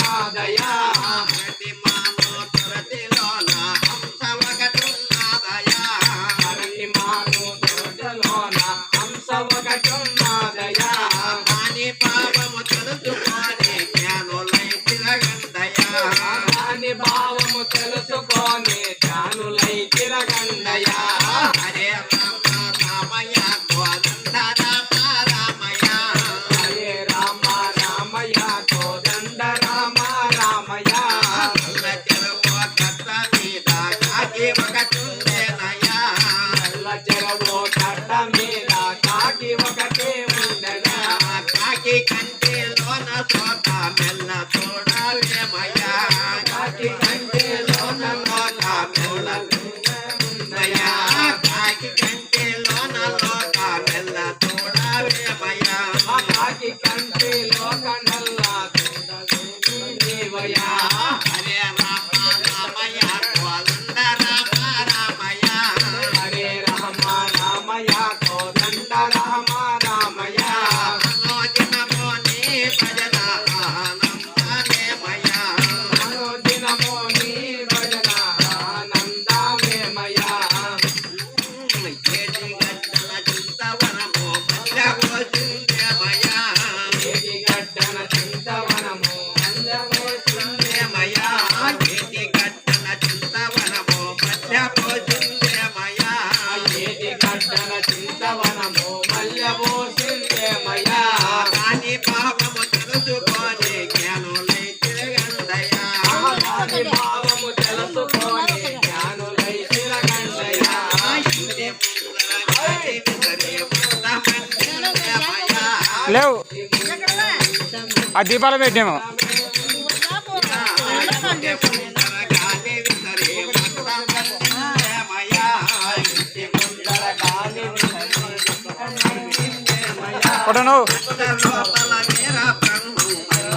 ప్రతిపాదయా ప్రతిమ on. లేవు. ఆ దీపాలు పెట్టాము కొట్టను